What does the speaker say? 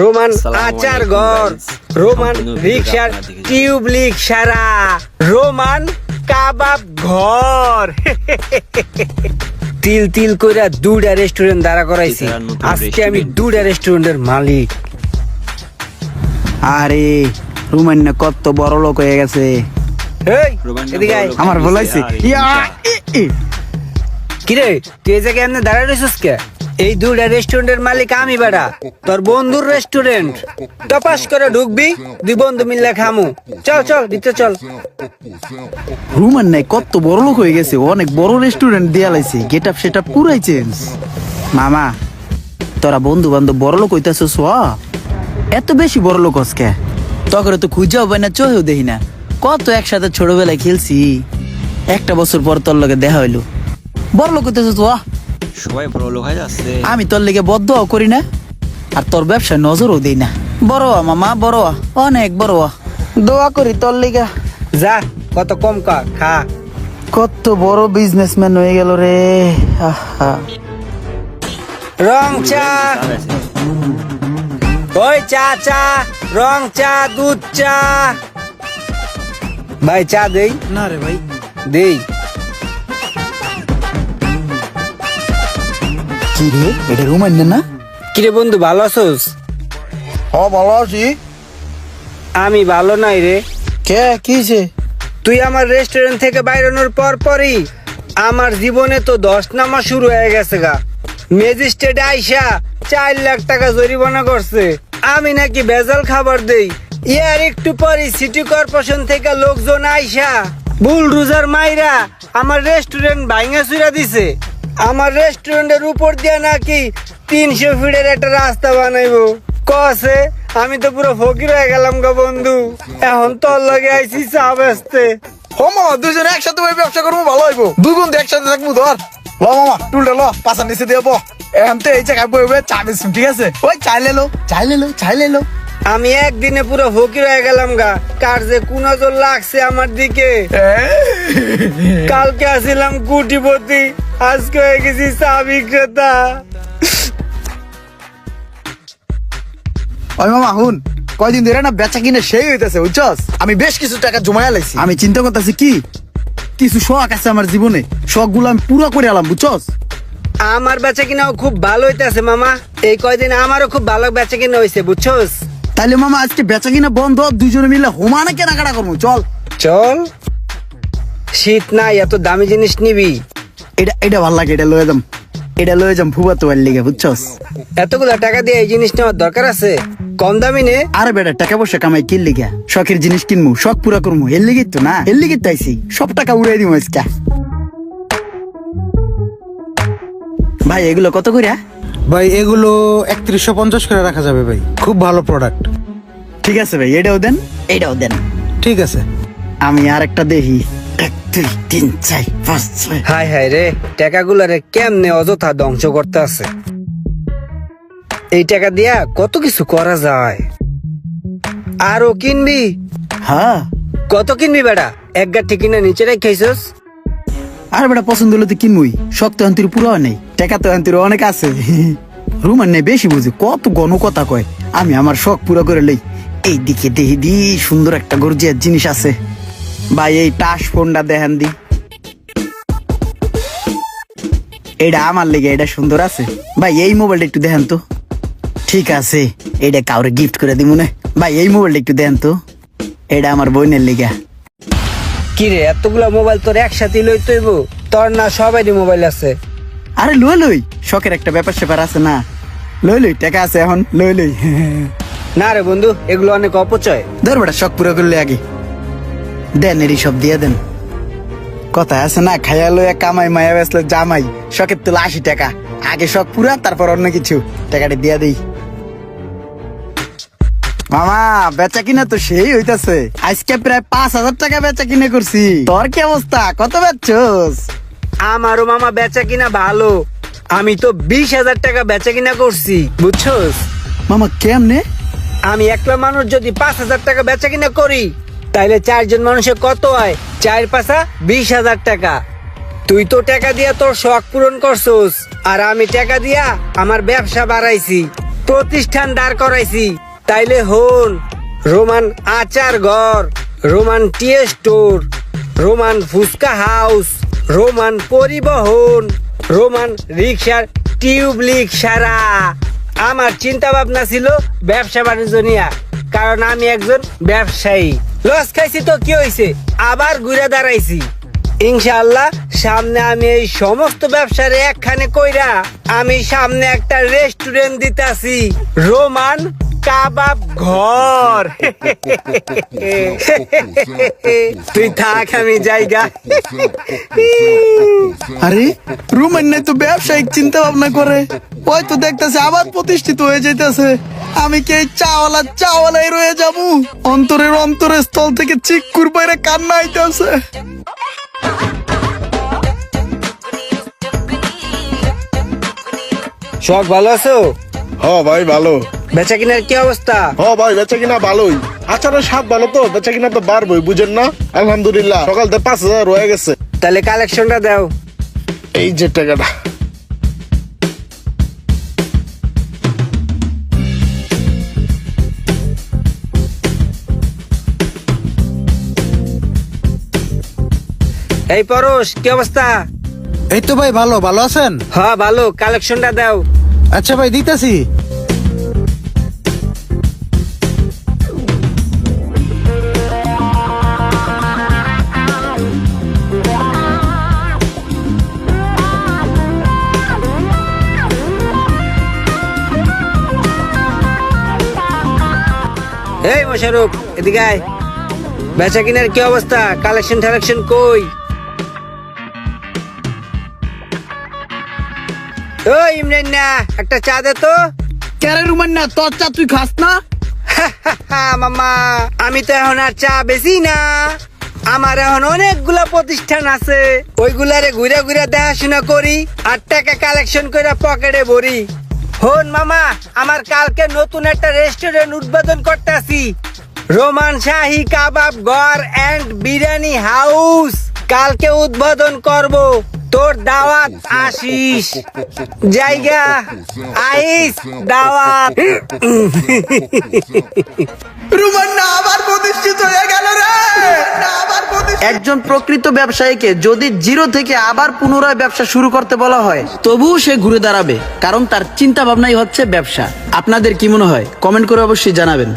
Roman আচার ঘর Roman রিক্সার টিউবলিক সারা রোমান কাবাব ঘর। তিল তিল কইরা দুটা রেস্টুরেন্ট দাঁড়া করাইছি। আজকে আমি। দুটা রেস্টুরেন্টের মালিক। আরে রুমান্য কত বড় লোক হয়ে গেছে। রোমান। আমার বলাইছে। কিরে তুই এই জায়গায় এমনি দাঁড়ায় রয়েছিস কে? এই দুটা রেস্টুরেন্টের মালিক আমি বেড়া। তোর বন্ধুর রেস্টুরেন্ট টপাস করে ঢুকবি, দুই বন্ধু মিললে খামু। চল চল ভিতরে চল। রুমান নাই কত বড় লোক হয়ে গেছে অনেক বড় রেস্টুরেন্ট দিয়া লাইছে। গেট আপ সেট আপ পুরাই চেঞ্জ মামা, তোরা বন্ধু বান্ধব বড় লোক হইতাছস এত বেশি বড় লোক হসকে তখন তো খুঁজাও পাই না, চহেও দেখি না। কত একসাথে ছোটবেলায় খেলছি। একটা বছর পর তোর লগে দেখা হইল। বড় লোক হইতেছস ওয়া সবাই বড় লোক হয়ে যাচ্ছে। আমি তোর লেগে বদ্ধও করি না আর তোর ব্যবসায় নজরও দেই না। বড় মামা বড় অনেক বড় দোয়া করি তোর লেগা। যা কত কম কা খা। কত বড় বিজনেসম্যান হয়ে গেল রে। আহা। রং চা। ওই চা চা রং চা দুধ চা। ভাই চা দেই? না রে ভাই। দেই? কি রে এটা রুমান্য না? কিরে বন্ধু ভালো আছোস? হ ভালো আছি। আমি ভালো নাই রে। কে কিছে তুই আমার রেস্টুরেন্ট থেকে বাইরানোর পর পরই আমার জীবনে তো দশ নামা শুরু হয়ে গেছে গা। ম্যাজিস্ট্রেট আইসা চার লাখ টাকা জরিমানা করছে। আমি নাকি ভেজাল খাবার দেই। ইয়ার একটু পরই সিটি কর্পোরেশন থেকে লোকজন আইসা বুল রুজার মাইরা আমার রেস্টুরেন্ট ভাঙা চুরা দিছে। আমার রেস্টুরেন্টের উপর দিয়ে নাকি তিনশো ফিটের একটা রাস্তা বানাইবো। কসে আমি তো পুরো ফকির হয়ে গেলাম গো বন্ধু। এখন তোর লগে আইছি চা বেচতে। মামা দুজনে একসাথে বসে ব্যবসা করব ভালো হইব। দুই বন্ধু একসাথে থাকব ধর। ল মামা টুলটা ল পাশা নিচে দিয়ে বো। এখন তো এই জায়গায় বইবে চা ঠিক আছে? ওই চাইলে লো চাইলে লো চাইলে লো আমি একদিনে পুরো ফকির হয়ে গেলাম গা। কার যে কুনজর লাগছে আমার দিকে। কালকে আসিলাম কুটিপতি আজকে হয়ে গেছি চা বিক্রেতা ওই মামা হুন কয়দিন ধরে না বেচা কিনে সেই হইতেছে বুঝছস? আমি বেশ কিছু টাকা জমায়া লাইছি। আমি চিন্তা করতেছি কি? কিছু শখ আছে আমার জীবনে। শখগুলো আমি পুরো করে আলাম বুঝছস? আমার বেচা কিনাও খুব ভালো হইতেছে মামা। এই কয়দিন আমারও খুব ভালো বেচা কিনা হয়েছে বুঝছোস? তাইলে মামা আজকে বেচা কিনা বন্ধ দুজনে মিলে হোমানে কেনাকাটা করব চল। চল। শীত নাই এত দামি জিনিস নিবি। এটা এটা ভালো লাগে এটা লয়ে যাম। এটা লয়ে যাম ফুবা তো লিগে বুঝছস? এতগুলা টাকা দিয়ে এই জিনিস নেওয়ার দরকার আছে? কম দামি নে। আরে বেটা টাকা পয়সা কামাই কিন লিগা? শখের জিনিস কিনবো শখ পুরা করব এর লিগে তো না? এর লিগে তাইছি সব টাকা উড়াই দিব আজকে। ভাই এগুলো কত করে? ভাই এগুলো একত্রিশশো পঞ্চাশ করে রাখা যাবে ভাই। খুব ভালো প্রোডাক্ট ঠিক আছে ভাই এটাও দেন। এটাও দেন। ঠিক আছে। আমি আর একটা দেখি। এক দুই তিন চার পাঁচ ছয়। হাই হাই রে টাকাগুলারে কেমনে অযথা ধ্বংস করতে আছে? এই টাকা দিয়া কত কিছু করা যায়? আরও কিনবি? হ্যাঁ। কত কিনবি বেটা এক গাঠি কিনে নিচে রেখাইছস আর বেটা পছন্দ হলে তো কিনবই। শখ তো আন্তির পুরো নেই টাকা তো আন্তির অনেক আছে। রুমান নেই বেশি বুঝে কত গণ কথা কয়। আমি আমার শখ পুরো করে লই। এই দিকে দেহি দি সুন্দর একটা গর্জিয়ার জিনিস আছে। ভাই এই টাস ফোনটা দেখেন দি। এটা আমার লেগে এটা সুন্দর আছে। ভাই এই মোবাইলটা একটু দেখেন তো। ঠিক আছে এটা কাউরে গিফট করে দিব না। ভাই এই মোবাইলটা একটু দেন তো। এটা আমার বোনের লেগা। কিরে এতগুলা মোবাইল তোর একসাথে লই তৈব তোর না সবারই মোবাইল আছে। আরে লই লই। শখের একটা ব্যাপার স্যাপার আছে না। লই লই টাকা আছে এখন। লই লই। না রে বন্ধু এগুলো অনেক অপচয়। ধর বেটা শখ পুরো করলে আগে। দেন এরই সব দিয়ে দেন। কথা আছে না খাইয়া লইয়া কামাই মায়া বেসলে জামাই শখের তুলে আশি টাকা। আগে শখ পুরা তারপর অন্য কিছু। টাকাটা দিয়া দেই। মামা বেচা কিনা তো সেই হইতাছে। আজকে প্রায় পাঁচ হাজার টাকা বেচা কিনে করছি। তোর কি অবস্থা? কত বেচছস? আমারও মামা বেচা কিনা ভালো। আমি তো বিশ হাজার টাকা বেচা কিনা করছি বুঝছস? মামা কেমনে? আমি একলা মানুষ যদি পাঁচ হাজার টাকা বেচা কিনা করি তাইলে চারজন মানুষের কত হয়? চার পাঁচা বিশ হাজার টাকা। তুই তো টাকা দিয়া তোর শখ পূরণ করছোস, আর আমি টাকা দিয়া আমার ব্যবসা বাড়াইছি, প্রতিষ্ঠান দাঁড় করাইছি। তাইলে হন, রোমান আচার ঘর, Roman tea store, Roman fuchka house, Roman পরিবহন, রোমান রিক্সার টিউবলিক সারা। আমার চিন্তা ভাবনা ছিল ব্যবসা বাণিজ্য নিয়ে, কারণ আমি একজন ব্যবসায়ী। লস খাইছি তো, কি হয়েছে আবার ঘুরে দাঁড়াইছি। ইনশাল্লাহ সামনে আমি এই সমস্ত ব্যবসার একখানে কইরা আমি সামনে একটা রেস্টুরেন্ট দিতাছি। রোমান কাবাব ঘর। তুই থাক আমি জায়গা। আরে রুমেন নাই তো ব্যবসায়িক চিন্তা ভাবনা করে। ওই তো দেখতেছে আবার প্রতিষ্ঠিত হয়ে যাইতেছে। আমি কি চাওয়ালা চাওয়ালাই রয়ে যাব? অন্তরের অন্তরের স্থল থেকে চিকুর বাইরে কান্না আইতেছে। শখ ভালো আছো? হ ভাই ভালো। বেচা কিনার কি অবস্থা? ও ভাই বেচা কিনা ভালোই। আচারের স্বাদ ভালো তো বেচা কিনা তো বাড়বই বুঝেন না? আলহামদুলিল্লাহ সকাল থেকে পাঁচ হাজার রয়ে গেছে। তাহলে কালেকশনটা দাও। এই যে টাকাটা। এই পরশ কি অবস্থা? এই তো ভাই ভালো ভালো আছেন? হ্যাঁ ভালো কালেকশনটা দাও। আচ্ছা ভাই দিতেছি। এই এদিকে আয়। বেচা কিনার কি অবস্থা? কালেকশন টালেকশন কই? ও ইমরান না একটা চা দে তো। কেরে রুমান না তোর চা তুই খাস না? মামা আমি তো এখন আর চা বেশি না। আমার এখন অনেকগুলা প্রতিষ্ঠান আছে। ওইগুলারে ঘুরে ঘুরে দেখাশোনা করি আর টাকা কালেকশন করে পকেটে ভরি। হন মামা আমার কালকে নতুন একটা রেস্টুরেন্ট উদ্বোধন করতেছি। রোমান শাহী কাবাব ঘর এন্ড বিরিয়ানি হাউস কালকে উদ্বোধন করব। তোর দাওয়াত আসিস জায়গা আইস দাওয়াত। রুমান না আবার একজন প্রকৃত ব্যবসায়ীকে যদি জিরো থেকে আবার পুনরায় ব্যবসা শুরু করতে বলা হয়, তবুও সে ঘুরে দাঁড়াবে, কারণ তার চিন্তা ভাবনাই হচ্ছে ব্যবসা। আপনাদের কি মনে হয়? কমেন্ট করে অবশ্যই জানাবেন।